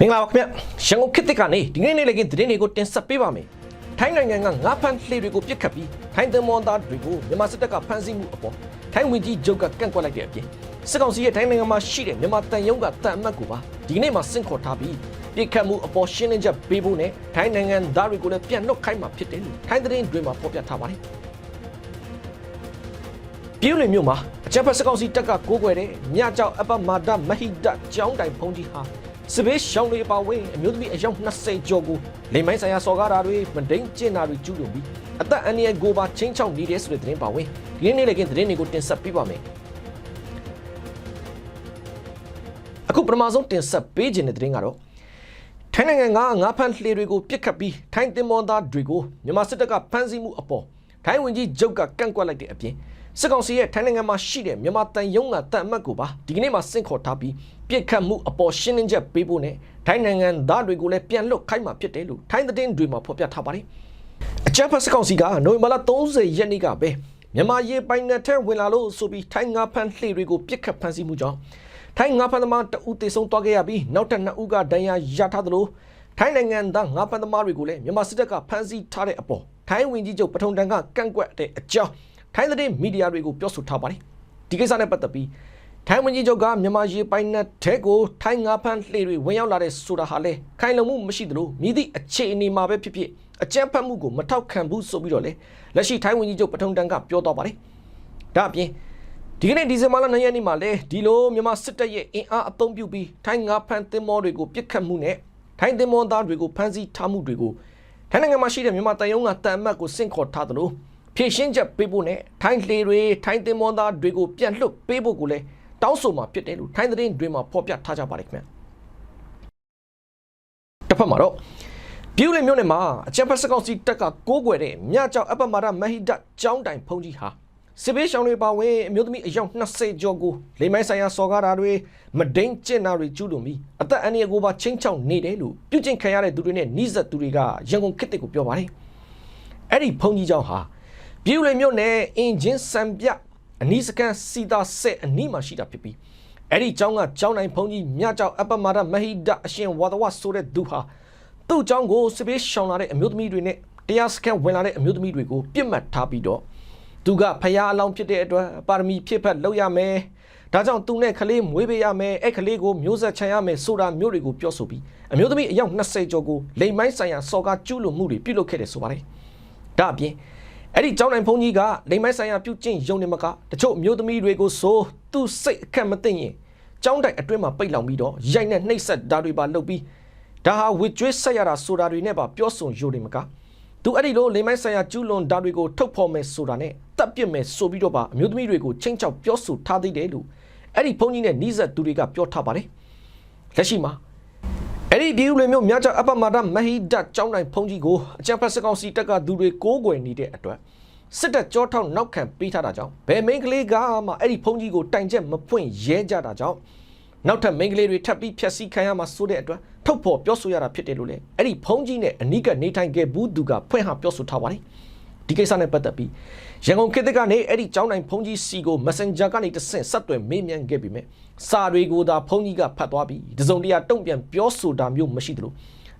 မင်္ဂလာပါခင်ဗျရန်ကုန်ခေတ်သစ်ကနေဒီနေ့နေ့လည်းကသတင်းတွေကိုတင်ဆက်ပေးပါမယ်ထိုင်းနိုင်ငံကငါးဖမ်းလှေတွေကိုပြစ်ခတ်ပြီးထိုင်းသင်္ဘောသားတွေကိုမြန်မာစစ်တပ်ကဖမ်းဆီးမှုအပေါ်ထိုင်းဝန်ကြီးချုပ်ကကန့်ကွက်လိုက်တဲ့အပြင်စစ်ကောင်စီရဲ့ထိုင်းနိုင်ငံမှာရှိတဲ့မြန်မာတန်ယုံကတန်အမတ်ကိုပါဒီနေ့မှဆင့်ခေါ်ထားပြီးပြစ်ခတ်မှုအပေါ်ရှင်းလင်းချက်ပေးဖို့နဲ့ထိုင်းနိုင်ငံသားတွေကိုလည်းပြန်လွှတ်ခိုင်းမှာဖြစ်တယ်လို့ထိုင်းသတင်းတွေမှာဖော်ပြထားပါတယ်ပြည်နယ်မြို့မှာအချက်ဖက်စကောင်စီတပ်ကကိုးကွယ်တဲ့မြကြောက်အပမာဒမဟိဒကျောင်းတိုင်ဖုံးကြီးဟာ စပေးရှောင်းလေးပါဝင်အမျိုးသမီးအယောက်20ကျော်ကိုလိမ်မိုင်းဆိုင်ရာစော်ကားတာတွေမဒိန်ကျင့်တာတွေကျူးလွန်ပြီးအသက်အန္တရာယ်ကိုပါချင်းချောက်နေတယ်ဆိုတဲ့သတင်းပါဝင်ဒီနေ့နေ့လည်းကသတင်းတွေကိုတင်ဆက်ပေးပါမယ်အခုပထမဆုံးတင်ဆက်ပေးခြင်းတဲ့သတင်းကတော့ထိုင်းနိုင်ငံကငါးဖမ်းလှေတွေကိုပြစ်ခတ်ပြီးထိုင်းတင်မောသားတွေကိုမြန်မာစစ်တပ်ကဖမ်းဆီးမှုအပေါ်ထိုင်းဝန်ကြီးချုပ်ကကန့်ကွက်လိုက်တဲ့အပြင် စစ်ကောင်စီရဲ့ထိုင်းနိုင်ငံမှာရှိတဲ့မြန်မာတန်ယုံကတန်အမတ်ကိုပါဒီကနေ့မှဆင့်ခေါ်ထားပြီးပြစ်ခတ်မှုအပေါ်ရှင်းလင်းချက်ပေးဖို့နဲ့ထိုင်းနိုင်ငံသားတွေကိုလည်းပြန်လွတ်ခိုင်းမှာဖြစ်တယ်လို့ထိုင်းသတင်းတွေမှာဖော်ပြထားပါတယ်အကြမ်းဖက်စစ်ကောင်စီကနိုဝင်ဘာလ30ရက်နေ့ကပဲမြန်မာရေပိုင်နယ်ထဲဝင်လာလို့ဆိုပြီးထိုင်းငါးဖမ်းလှေတွေကိုပြစ်ခတ်ဖမ်းဆီးမှုကြောင့်ထိုင်းငါးဖမ်းသမားတဦးသေဆုံးသွားခဲ့ရပြီးနောက်ထပ်နှစ်ဦးကဒဏ်ရာရထားသလိုထိုင်းနိုင်ငံသားငါးဖမ်းသမားတွေကိုလည်းမြန်မာစစ်တပ်ကဖမ်းဆီးထားတဲ့အပေါ်ထိုင်းဝန်ကြီးချုပ်ပထုံတန်ကကန့်ကွက်တဲ့အကြောင်း ထိုင်းသတင်းမီဒီယာတွေကိုပြောဆိုထားပါတယ်ဒီကိစ္စနဲ့ပတ်သက်ပြီးထိုင်းဝန်ကြီးချုပ်ကမြန်မာရေပိုင်နယ်ထဲကိုထိုင်းငါးဖမ်းလှေတွေဝင်ရောက်လာတဲ့ဆိုတာဟာလေခိုင်လုံမှုမရှိသလိုမြည်သည့်အခြေအနေမှာပဲဖြစ်ဖြစ်အကြမ်းဖက်မှုကိုမထောက်ခံဘူးဆိုပြီးတော့လေလက်ရှိထိုင်းဝန်ကြီးချုပ်ပထုံတန်ကပြောတော့ပါတယ်ဒါအပြင်ဒီကနေ့ဒီဇင်ဘာလ9ရက်နေ့မှာလဲဒီလိုမြန်မာစစ်တပ်ရဲ့အင်အားအသုံးပြုပြီးထိုင်းငါးဖမ်းသင်္ဘောတွေကိုပြစ်ခတ်မှုနဲ့ထိုင်းသင်္ဘောသားတွေကိုဖမ်းဆီးထားမှုတွေကိုထိုင်းနိုင်ငံမှာရှိတဲ့မြန်မာတန်ယုံကတန်အမတ်ကိုစင့်ခေါ်ထားသလို ဖြည့်ရှင်းချက်ပေးဖို့နဲ့ထိုင်းလေတွေထိုင်းသင်္ဘောသားတွေကိုပြန်လွှတ်ပေးဖို့ကိုလည်းတောင်းဆိုမှာဖြစ်တယ်လို့ထိုင်းသတင်းတွေမှာဖော်ပြထားကြပါတယ်ခင်ဗျာတစ်ဖက်မှာတော့ပြူလေမြို့နယ်မှာအချက်ဖက်စကောင်စီတပ်ကကိုးကွယ်တဲ့မြကြောက်အပမာဒမဟိဒကျောင်းတိုင်ဖုံးကြီးဟာစစ်ပေးရှောင်းတွေပါဝင်အမျိုးသမီးအယောက်20ကျော်ကိုလိမ်မိုင်းဆိုင်ရာစော်ကားတာတွေမဒိန်ကျင့်တာတွေကျူးလွန်ပြီးအသက်အန္တရာယ်ကိုပါချင်းချောက်နေတယ်လို့ပြုကျင့်ခံရတဲ့သူတွေနဲ့နှိစက်သူတွေကရန်ကုန်ခေတ်တစ်ကိုပြောပါတယ်အဲ့ဒီဖုံးကြီးကျောင်းဟာ ပြူလေမြို့နယ်အင်ဂျင်စံပြအနီးစကန်စီတာဆက်အနီးမှာရှိတာဖြစ်ပြီးအဲ့ဒီကျောင်းကကျောင်းတိုင်းဖုံးကြီးမြကြောက်အပမာဒမဟိဒအရှင်ဝါဒဝဆိုတဲ့သူဟာသူ့ကျောင်းကိုစစ်ပေးရှောင်လာတဲ့အမျိုးသမီးတွေနဲ့တရားစခန်းဝင်လာတဲ့အမျိုးသမီးတွေကိုပြစ်မှတ်ထားပြီးတော့သူကဖျားအလောင်းဖြစ်တဲ့အတွက်ပါရမီဖြစ်ဖက်လုပ်ရမယ်ဒါကြောင့်သူနဲ့ကလေးမွေးပေးရမယ်အဲ့ကလေးကိုမျိုးဆက်ချန်ရမယ်ဆိုတာမျိုးတွေကိုပြောဆိုပြီးအမျိုးသမီးအယောက်20ကျော်ကိုလိမ်မိုင်းဆိုင်ရာစော်ကားကျူးလွန်မှုတွေပြုလုပ်ခဲ့တယ်ဆိုပါတယ်ဒါအပြင် အဲ့ဒီကျောင်းနိုင်ဖုန်းကြီးကလိမ်မိုင်းဆိုင်ရာပြုကျင့်ယုံနေမကတချို့အမျိုးသမီးတွေကိုဆိုသူ့စိတ်အခက်မသိရင်ကျောင်းတိုင်အတွင်းမှာပိတ်လောင်ပြီးတော့ရိုက်နဲ့နှိပ်စက်ဓာတွေပါလုပ်ပြီးဒါဟာဝစ်ကျွေးဆက်ရတာဆိုတာတွေနဲ့ပါပြောဆိုယုံနေမကသူအဲ့ဒီလိုလိမ်မိုင်းဆိုင်ရာကျူးလွန်ဓာတွေကိုထုတ်ဖော်မယ်ဆိုတာနဲ့တပ်ပစ်မယ်ဆိုပြီးတော့ပါအမျိုးသမီးတွေကိုချင်းချောက်ပြောဆိုထားသေးတယ်လို့အဲ့ဒီဖုန်းကြီးနဲ့နှိစက်သူတွေကပြောထားပါတယ်လက်ရှိမှာ အဲ့ဒီဒီဦးလေမျိုးမြတ်ကြောင့်အပမာဒမဟိဒကျောင်းတိုင်းဖုန်ကြီးကိုအကြံဖက်စကောင်စီတက်ကသူတွေကိုးကွယ်နေတဲ့အတွက်စစ်တပ်ကြောထောက်နောက်ခံပေးထားတာကြောင့်ဘယ်မိန်းကလေးကမှအဲ့ဒီဖုန်ကြီးကိုတိုင်ချက်မဖွင့်ရဲကြတာကြောင့်နောက်ထပ်မိန်းကလေးတွေထပ်ပြီးဖြက်စီးခံရမှာဆိုတဲ့အတွက်ထုတ်ဖော်ပြောဆိုရတာဖြစ်တယ်လို့လေအဲ့ဒီဖုန်ကြီးနဲ့အနီးကနေထိုင်ခဲ့ဘူးသူကဖွင့်ဟပြောဆိုထားပါတယ် ဒီကိစ္စနဲ့ပတ်သက်ပြီးရန်ကုန်ခေတ်သစ်ကနေအဲ့ဒီကျောင်းတိုင်းဖုန်ကြီးစီကို Messenger ကနေတဆင့်ဆက်သွယ်မေးမြန်းခဲ့ပြီးမြဲစာတွေကိုသာဖုန်ကြီးကဖတ်သွားပြီးတစုံတရာတုံ့ပြန်ပြောဆိုတာမျိုးမရှိသလို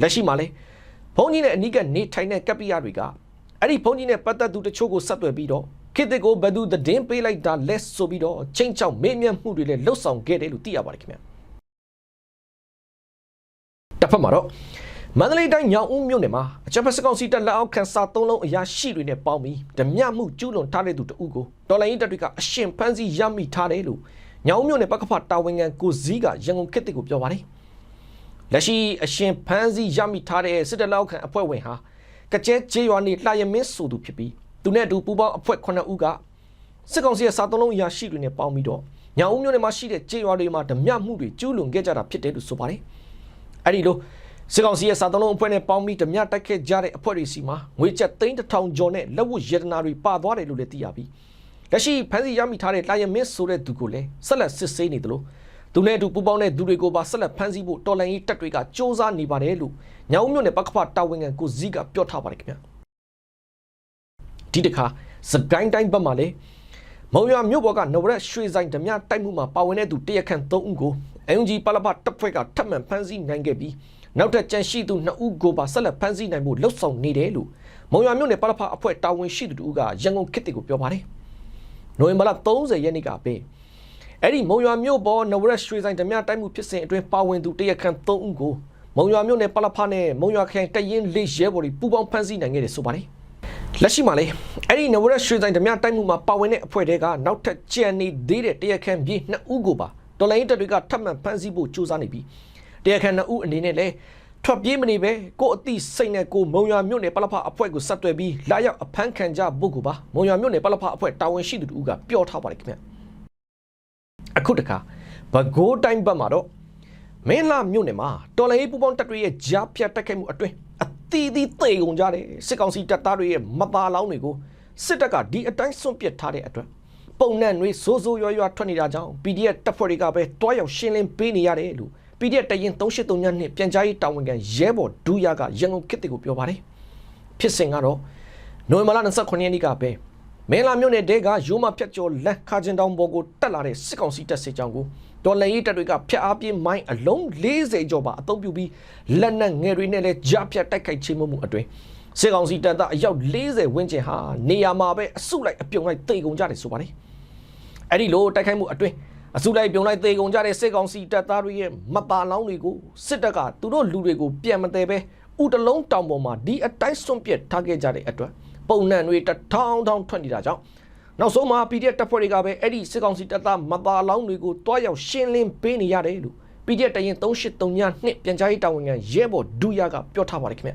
လက်ရှိမှာလဲဖုန်ကြီးနဲ့အနီးကနေထိုင်တဲ့ကပ္ပိယတွေကအဲ့ဒီဖုန်ကြီးနဲ့ပတ်သက်သူတချို့ကိုဆက်သွယ်ပြီးတော့ခေတ်သစ်ကိုဘယ်သူသတင်းပေးလိုက်တာလဲဆိုပြီးတော့ချင်းချောက်မေးမြန်းမှုတွေလည်းလှုပ်ဆောင်ခဲ့တယ်လို့သိရပါတယ်ခင်ဗျာတစ်ဖက်မှာတော့ မန္တလေးတိုင်းညောင်ဦးမြို့နယ်မှာအကြံဖက်စကောင်စီတပ်လက်အောက်ခံစာသုံးလုံးအရာရှိတွေနဲ့ပေါင်းပြီးဓမြမှုကျူးလွန်ထားတဲ့သူတဦးကိုတော်လိုင်းတပ်တွေကအရှင်ဖမ်းဆီးရမိထားတယ်လို့ညောင်ဦးမြို့နယ်ပကဖတာဝန်ခံကိုစည်းကရန်ကုန်ခေတ်ကိုပြောပါတယ်လက်ရှိအရှင်ဖမ်းဆီးရမိထားတဲ့စစ်တပ်လက်အောက်ခံအဖွဲ့ဝင်ဟာကကျဲကျေးရွာနေလှရမင်းဆိုသူဖြစ်ပြီးသူနဲ့အတူပူးပေါင်းအဖွဲ့9ဦးကစစ်ကောင်စီရဲ့စာသုံးလုံးအရာရှိတွေနဲ့ပေါင်းပြီးတော့ညောင်ဦးမြို့နယ်မှာရှိတဲ့ကျေးရွာတွေမှာဓမြမှုတွေကျူးလွန်ခဲ့ကြတာဖြစ်တယ်လို့ဆိုပါတယ်အဲ့ဒီလို စစ်ကောင်စီရဲ့စာသုံးလုံးအဖွဲ့နဲ့ပေါင်းပြီးဓမြတိုက်ခဲ့ကြတဲ့အဖွဲ့တွေစီမှာငွေကျပ်သိန်းတစ်ထောင်ကျော်နဲ့လက်ဝတ်ရတနာတွေပါသွားတယ်လို့လည်းသိရပြီးလက်ရှိဖမ်းဆီးရမိထားတဲ့လာယမင်းဆိုတဲ့သူကိုလည်းဆက်လက်စစ်ဆေးနေတယ်လို့သူနဲ့အတူပူးပေါင်းတဲ့သူတွေကိုပါဆက်လက်ဖမ်းဆီးဖို့တော်လှန်ရေးတပ်တွေကစ조사နေပါတယ်လို့ညောင်မြို့နယ်ပကဖတာဝန်ခံကိုဇီကပြောထားပါတယ်ခင်ဗျာဒီတစ်ခါစကိုင်းတိုင်းဘက်မှာလည်းမုံရွာမြို့ပေါ်ကနဝရက်ရွှေဆိုင်ဓမြတိုက်မှုမှာပါဝင်တဲ့သူတရက်ခန့်3ဦးကိုအယုံကြီးပလပတပ်ဖွဲ့ကထပ်မံဖမ်းဆီးနိုင်ခဲ့ပြီး နောက်ထပ်ကြန့်ရှိသူ2ဦးကိုပါဆက်လက်ဖမ်းဆီးနိုင်ဖို့လှုံ့ဆော်နေတယ်လို့မုံရွာမြို့နယ်ပလပအဖွဲ့တာဝန်ရှိသူတို့ကရန်ကုန်ခေတ်တွေကိုပြောပါတယ်။နိုဝင်ဘာလ30ရက်နေ့ကပဲအဲ့ဒီမုံရွာမြို့ပေါ်နဝရက်ရွှေဆိုင်ဓမြတိုက်မှုဖြစ်စဉ်အတွင်းပါဝင်သူတရက်ခန့်3ဦးကိုမုံရွာမြို့နယ်ပလပနဲ့မုံရွာခရိုင်တရင်လေးရဲဘော်တွေပူးပေါင်းဖမ်းဆီးနိုင်ခဲ့တယ်ဆိုပါတယ်။လက်ရှိမှာလေအဲ့ဒီနဝရက်ရွှေဆိုင်ဓမြတိုက်မှုမှာပါဝင်တဲ့အဖွဲ့တွေကနောက်ထပ်ကြံနေသေးတဲ့တရားခံပြေနှစ်ဦးကိုပါတော်လိုင်းတပ်တွေကထပ်မံဖမ်းဆီးဖို့ကြိုးစားနေပြီး တရားခံနှစ်ဦးအနေနဲ့လည်းထွက်ပြေးမနေပဲကိုယ့်အသိစိတ်နဲ့ကိုယ်မုံရွာမြို့နယ်ပလဖအဖွဲ့ကိုဆက်သွယ်ပြီးလာရောက်အဖမ်းခံကြဖို့ကိုပါမုံရွာမြို့နယ်ပလဖအဖွဲ့တာဝန်ရှိသူတို့ကပြောထားပါတယ်ခင်ဗျအခုတခါဘကိုးတိုင်းဘက်မှာတော့မင်းလာမြို့နယ်မှာတော်လိုင်းပူပေါင်းတပ်တွေရဲ့ကြားဖြတ်တိုက်ခိုက်မှုအတွင်းအသီးသီးသေကုန်ကြတယ်စစ်ကောင်စီတပ်သားတွေရဲ့မသားလောင်းတွေကိုစစ်တပ်ကဒီအတိုင်းစွန့်ပစ်ထားတဲ့အတွက်ပုံနှံ့တွေစိုးစိုးရွားရွားထွက်နေတာကြောင့် PDF တပ်ဖွဲ့တွေကပဲတွားရောက်ရှင်းလင်းပေးနေရတယ်လို့ PDF တရင်383ညနှစ်ပြန်ကြားရေးတာဝန်ခံရဲဘော်ဒူးရကရန်ကုန်ခေတ်တွေကိုပြောပါတယ်ဖြစ်စဉ်ကတော့နိုဝင်ဘာလ29ရက်နေ့ကပဲမင်းလာမြို့နယ်တဲကရိုးမဖြတ်ကျော်လက်ခါချင်းတောင်ပေါ်ကိုတက်လာတဲ့စစ်ကောင်စီတပ်စစ်ကြောင်းကိုတော်လှန်ရေးတပ်တွေကဖျက်အားပြင်းမိုင်းအလုံး40ကျော်ပါအသုံးပြုပြီးလက်နက်ငယ်တွေနဲ့လည်းကြားဖြတ်တိုက်ခိုက်ခြင်းမှုအတွင်းစစ်ကောင်စီတပ်သားအယောက်40ဝန်းကျင်ဟာနေရာမှာပဲအစုလိုက်အပြုံလိုက်တိတ်ကုန်ကြတယ်ဆိုပါတယ်အဲ့ဒီလိုတိုက်ခိုက်မှုအတွင်း အစုလိုက်ပြုံလိုက်သေကုန်ကြတဲ့စစ်ကောင်စီတပ်သားတွေရဲ့မပါလောင်းတွေကိုစစ်တပ်ကသူတို့လူတွေကိုပြန်မသေးပဲဥတလုံးတောင်ပေါ်မှာဒီအတိုင်းစွန့်ပစ်ထားခဲ့ကြတဲ့အတွက်ပုံနှံတွေတထောင်ထောင်ထွက်နေတာကြောင့်နောက်ဆုံးမှာ PDF တပ်ဖွဲ့တွေကပဲအဲ့ဒီစစ်ကောင်စီတပ်သားမပါလောင်းတွေကိုတွားရောက်ရှင်းလင်းပေးနေရတယ်လို့ PDF တရင်383ညနှစ်ပြန်ကြားရေးတာဝန်ခံရဲဘော်ဒူယာကပြောထားပါတယ်ခင်ဗျ